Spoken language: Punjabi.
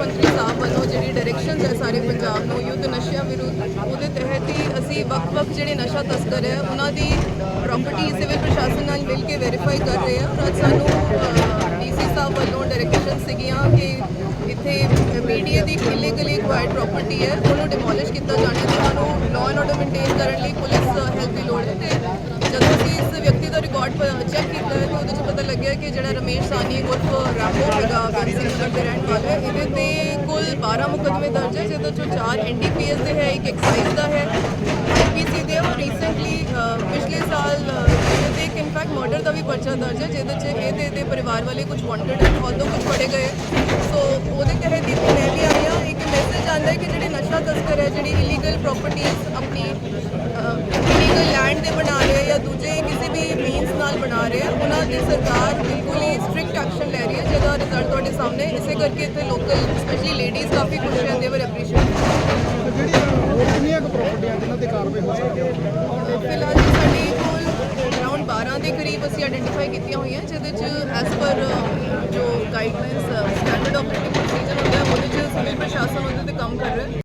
ਮੰਤਰੀ ਸਾਹਿਬ ਵੱਲੋਂ ਜਿਹੜੀ ਡਾਇਰੈਕਸ਼ਨ ਹੈ ਸਾਰੇ ਪੰਜਾਬ ਨੂੰ, ਯੁੱਧ ਨਸ਼ਿਆਂ ਵਿਰੁੱਧ, ਉਹਦੇ ਤਹਿਤ ਹੀ ਅਸੀਂ ਵਕਤ-ਵਕਤ ਜਿਹੜੇ ਨਸ਼ਾ ਤਸਕਰ ਹੈ, ਉਹਨਾਂ ਦੀ ਪ੍ਰਾਪਰਟੀ ਸਿਵਲ ਪ੍ਰਸ਼ਾਸਨ ਨਾਲ ਮਿਲ ਕੇ ਵੈਰੀਫਾਈ ਕਰ ਰਹੇ ਹਾਂ। ਔਰ ਸਾਨੂੰ ਡੀਸੀ ਸਾਹਿਬ ਵੱਲੋਂ ਡਾਇਰੈਕਸ਼ਨ ਸੀਗੀਆਂ ਕਿ ਇੱਥੇ ਮੀਡੀਆ ਦੀ ਇਲੀਗਲੀ ਐਕਵਾਇਰਡ ਪ੍ਰਾਪਰਟੀ ਹੈ, ਉਹਨੂੰ ਡਿਮੋਲਿਸ਼ ਕੀਤਾ ਜਾਣਾ ਤੇ ਸਾਨੂੰ ਲਾਅ ਐਂਡ ਆਰਡਰ ਮੇਨਟੇਨ ਕਰਨ ਲਈ ਪੁਲਿਸ ਹੈਲਪ ਦੀ ਲੋੜ ਹੈ। ਤੇ ਜਦੋਂ ਕਿ ਇਸ ਰਿਕਾਰਡ ਚੈੱਕ ਕੀਤਾ ਹੈ ਤੇ ਉਹਦੇ 'ਚ ਪਤਾ ਲੱਗਿਆ ਕਿ ਜਿਹੜਾ ਰਮੇਸ਼ ਸਾਨੀ ਉਰਫ ਰਾਮੋ ਹੈਗਾ ਵੈਂਸੀ ਨਗਰ ਦੇ ਰਹਿਣ ਵਾਲਾ ਹੈ। ਇਹਦੇ ਤੇ ਕੁੱਲ 12 ਮੁਕੱਦਮੇ ਦਰਜ ਹੈ ਜਿਹਦੇ ਚੋਂ 4 ਐਨਡੀਪੀਐਸ ਦੇ ਹੈ ਇੱਕ ਐਕਸਾਈਜ਼ ਦਾ ਹੈ ਆਈਪੀਸੀ ਦੇ ਔਰ ਰੀਸੈਂਟਲੀ ਪਿਛਲੇ ਸਾਲ ਅ, ਇਹਦੇ ਤੇ ਇੱਕ ਇਨਫੈਕਟ ਮਰਡਰ ਦਾ ਵੀ ਪਰਚਾ ਦਰਜ ਹੈ ਜਿਹਦੇ 'ਚ ਇਹਦੇ ਦੇ ਪਰਿਵਾਰ ਵਾਲੇ ਕੁਝ ਵਾਂਟਡ ਹੈ ਆਲਦੋ ਕੁਝ ਫੜੇ ਗਏ ਸੋ ਉਹਦੇ ਤਹਿਤ ਹੀ ਮੈਂ ਵੀ ਆਈ ਹਾਂ। ਇੱਕ ਮੈਸੇਜ ਆਉਂਦਾ ਹੈ ਕਿ ਜਿਹੜੇ ਨਸ਼ਾ ਤਸਕਰ ਹੈ ਜਿਹੜੀ ਇਲੀਗਲ ਪ੍ਰਾਪਰਟੀਆਂ ਆਪਣੀ ਇਲੀਗਲ ਲੈਂਡ ਤੇ ਉਹਨਾਂ ਦੀ ਸਰਕਾਰ ਬਿਲਕੁਲ ਹੀ ਸਟ੍ਰਿਕਟ ਐਕਸ਼ਨ ਲੈ ਰਹੀ ਹੈ ਜਿਹਦਾ ਰਿਜ਼ਲਟ ਤੁਹਾਡੇ ਸਾਹਮਣੇ। ਹੈ। ਇਸੇ ਕਰਕੇ ਇੱਥੇ ਲੋਕਲ ਸਪੈਸ਼ਲੀ ਲੇਡੀਜ਼ ਕਾਫੀ ਖੁਸ਼ ਰਹਿੰਦੇ ਵਰ ਐਪਰੀਸ਼ੀਏਟ ਕਿੰਨੀਆਂ ਕੁ ਪ੍ਰਾਪਰਟੀਆਂ ਜਿਨ੍ਹਾਂ ਤੇ ਕਾਰਵਾਈ ਹੋ ਸਕਦੀ ਹੈ? ਫਿਲਹਾਲ ਜੀ ਸਾਡੀ ਕੋਲ ਅਰਾਊਂਡ 12 ਦੇ ਕਰੀਬ ਅਸੀਂ ਆਇਡੈਂਟੀਫਾਈ ਕੀਤੀਆਂ ਹੋਈਆਂ ਜਿਹਦੇ ਚ ਐਸ ਪਰ ਜੋ ਗਾਈਡਲਾਈਨਸ ਸਟੈਂਡਰਡ ਆਪਰੇਟਿੰਗ ਪ੍ਰੋਸੀਜਰ ਹੁੰਦਾ ਹੈ ਉਹਦੇ ਚ ਸਿਵਲ ਪ੍ਰਸ਼ਾਸਨ ਉਹਦੇ ਤੇ ਕੰਮ ਕਰ ਰਿਹਾ ਹੈ।